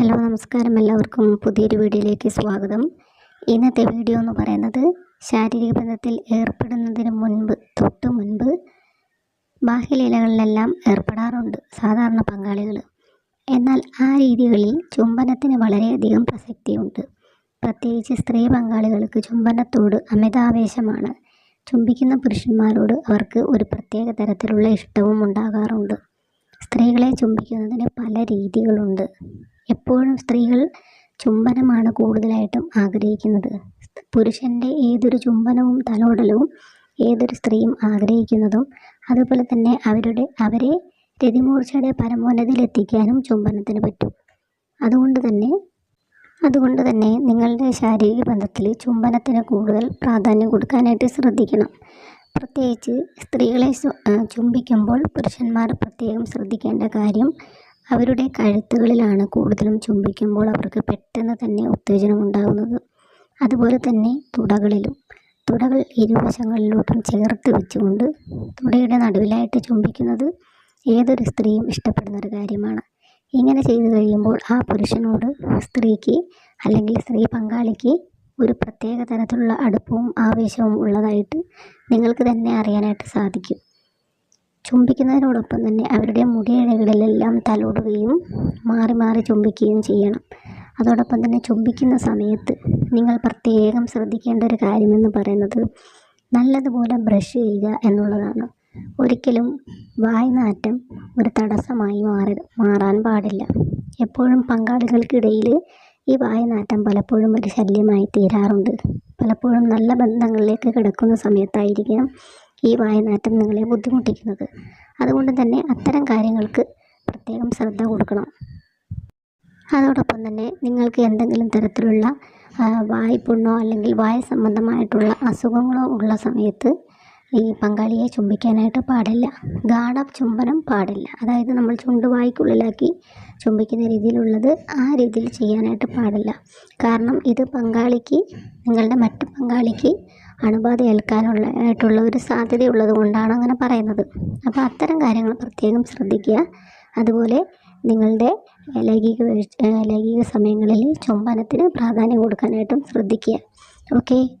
Hello നമസ്കാരം എല്ലാവർക്കും. പുതിയൊരു വീഡിയോയിലേക്ക് സ്വാഗതം. ഇന്നത്തെ വീഡിയോ എന്ന് പറയുന്നത് ശാരീരിക ബന്ധത്തിൽ ഏർപ്പെടുന്നതിന് മുൻപ് തൊട്ട് മുൻപ് ബാഹ്യലീലകളിലെല്ലാം ഏർപ്പെടാറുണ്ട് സാധാരണ പങ്കാളികൾ. എന്നാൽ ആ രീതികളിൽ ചുംബനത്തിന് വളരെയധികം പ്രസക്തിയുണ്ട്. പ്രത്യേകിച്ച് സ്ത്രീ പങ്കാളികൾക്ക് ചുംബനത്തോട് അമിതാവേശമാണ്. ചുംബിക്കുന്ന പുരുഷന്മാരോട് അവർക്ക് ഒരു പ്രത്യേക തരത്തിലുള്ള ഇഷ്ടവും ഉണ്ടാകാറുണ്ട്. സ്ത്രീകളെ ചുംബിക്കുന്നതിന് പല രീതികളുണ്ട്. എപ്പോഴും സ്ത്രീകൾ ചുംബനമാണ് കൂടുതലായിട്ടും ആഗ്രഹിക്കുന്നത്. പുരുഷന്റെ ഏതൊരു ചുംബനവും തലോടലവും ഏതൊരു സ്ത്രീയും ആഗ്രഹിക്കുന്നതും അതുപോലെ തന്നെ അവരുടെ അവരെ രതിമൂർച്ചയുടെ പരമോന്നതിയിലെത്തിക്കാനും ചുംബനത്തിന് പറ്റും. അതുകൊണ്ട് തന്നെ അതുകൊണ്ട് തന്നെ നിങ്ങളുടെ ശാരീരിക ബന്ധത്തിൽ ചുംബനത്തിന് കൂടുതൽ പ്രാധാന്യം കൊടുക്കാനായിട്ട് ശ്രദ്ധിക്കണം. പ്രത്യേകിച്ച് സ്ത്രീകളെ ചുംബിക്കുമ്പോൾ പുരുഷന്മാർ പ്രത്യേകം ശ്രദ്ധിക്കേണ്ട കാര്യം അവരുടെ കഴുത്തുകളിലാണ് കൂടുതലും ചുംബിക്കുമ്പോൾ അവർക്ക് പെട്ടെന്ന് തന്നെ ഉത്തേജനം ഉണ്ടാകുന്നത് അതുപോലെ തന്നെ തുടകളിലും. തുടകൾ ഇരുവശങ്ങളിലോട്ടും ചേർത്ത് വെച്ചുകൊണ്ട് തുടയുടെ നടുവിലായിട്ട് ചുംബിക്കുന്നത് ഏതൊരു സ്ത്രീയും ഇഷ്ടപ്പെടുന്ന ഒരു കാര്യമാണ്. ഇങ്ങനെ ചെയ്തു കഴിയുമ്പോൾ ആ പുരുഷനോട് സ്ത്രീക്ക് അല്ലെങ്കിൽ സ്ത്രീ പങ്കാളിക്ക് ഒരു പ്രത്യേക തരത്തിലുള്ള അടുപ്പവും ആവേശവും ഉള്ളതായിട്ട് നിങ്ങൾക്ക് തന്നെ അറിയാനായിട്ട് സാധിക്കും. ചുംബിക്കുന്നതിനോടൊപ്പം തന്നെ അവരുടെ മുടിയിഴകളിലെല്ലാം തലോടുകയും മാറി മാറി ചുംബിക്കുകയും ചെയ്യണം. അതോടൊപ്പം തന്നെ ചുംബിക്കുന്ന സമയത്ത് നിങ്ങൾ പ്രത്യേകം ശ്രദ്ധിക്കേണ്ട ഒരു കാര്യമെന്ന് പറയുന്നത് നല്ലതുപോലെ ബ്രഷ് ചെയ്യുക എന്നുള്ളതാണ്. ഒരിക്കലും വായ്നാറ്റം ഒരു തടസ്സമായി മാറി മാറാൻ പാടില്ല. എപ്പോഴും പങ്കാളികൾക്കിടയിൽ ഈ വായനാറ്റം പലപ്പോഴും ഒരു ശല്യമായി തീരാറുണ്ട്. പലപ്പോഴും നല്ല ബന്ധങ്ങളിലേക്ക് കിടക്കുന്ന സമയത്തായിരിക്കാം ഈ വായനാറ്റം നിങ്ങളെ ബുദ്ധിമുട്ടിക്കുന്നത്. അതുകൊണ്ട് തന്നെ അത്തരം കാര്യങ്ങൾക്ക് പ്രത്യേകം ശ്രദ്ധ കൊടുക്കണം. അതോടൊപ്പം തന്നെ നിങ്ങൾക്ക് എന്തെങ്കിലും തരത്തിലുള്ള വായ്പുണ്ണോ അല്ലെങ്കിൽ വായ സംബന്ധമായിട്ടുള്ള അസുഖങ്ങളോ ഉള്ള സമയത്ത് ഈ പങ്കാളിയെ ചുംബിക്കാനായിട്ട് പാടില്ല. ഗാഢ ചുംബനം പാടില്ല. അതായത് നമ്മൾ ചുണ്ട് ചുണ്ടുവായ്ക്കുള്ളിലാക്കി ചുംബിക്കുന്ന രീതിയിലുള്ളത് ആ രീതിയിൽ ചെയ്യാനായിട്ട് പാടില്ല. കാരണം ഇത് പങ്കാളിക്ക് നിങ്ങളുടെ മറ്റു പങ്കാളിക്ക് അണുബാധ ഏൽക്കാനുള്ള ആയിട്ടുള്ള ഒരു സാധ്യതയുള്ളത് കൊണ്ടാണ് അങ്ങനെ പറയുന്നത്. അപ്പോൾ അത്തരം കാര്യങ്ങൾ പ്രത്യേകം ശ്രദ്ധിക്കുക. അതുപോലെ നിങ്ങളുടെ ലൈംഗിക ലൈംഗിക സമയങ്ങളിൽ ചുംബനത്തിന് പ്രാധാന്യം കൊടുക്കാനായിട്ടും ശ്രദ്ധിക്കുക. ഓക്കെ?